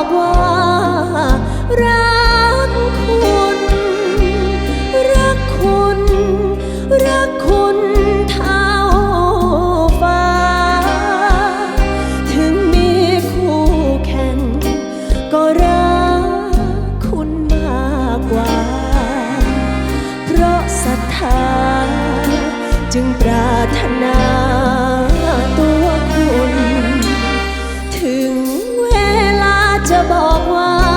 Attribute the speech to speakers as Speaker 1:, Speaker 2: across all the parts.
Speaker 1: บอกว่า รักคุณ รักคุณ รักคุณเท่าฟ้า ถึงมีคู่แข่งก็รักคุณมากกว่า เพราะศรัทธาจึงปรารถนา จะบอกว่า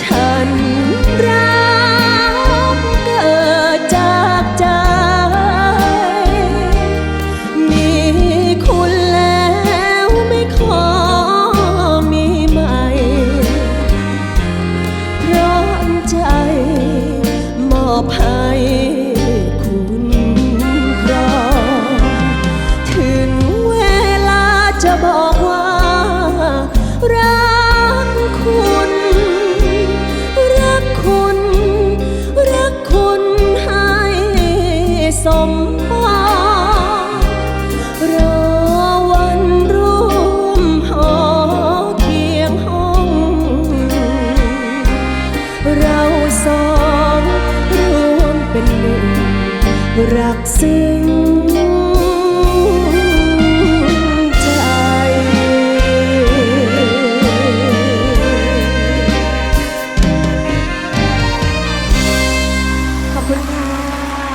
Speaker 1: ฉันรักเกิดจากใจ มีคุณแล้วไม่ขอมีใหม่ เพราะใจมอบให้ สมปองรอวันร่วมหอเคียงห้อง เราสองรวมเป็นหนึ่งรักซึ้ง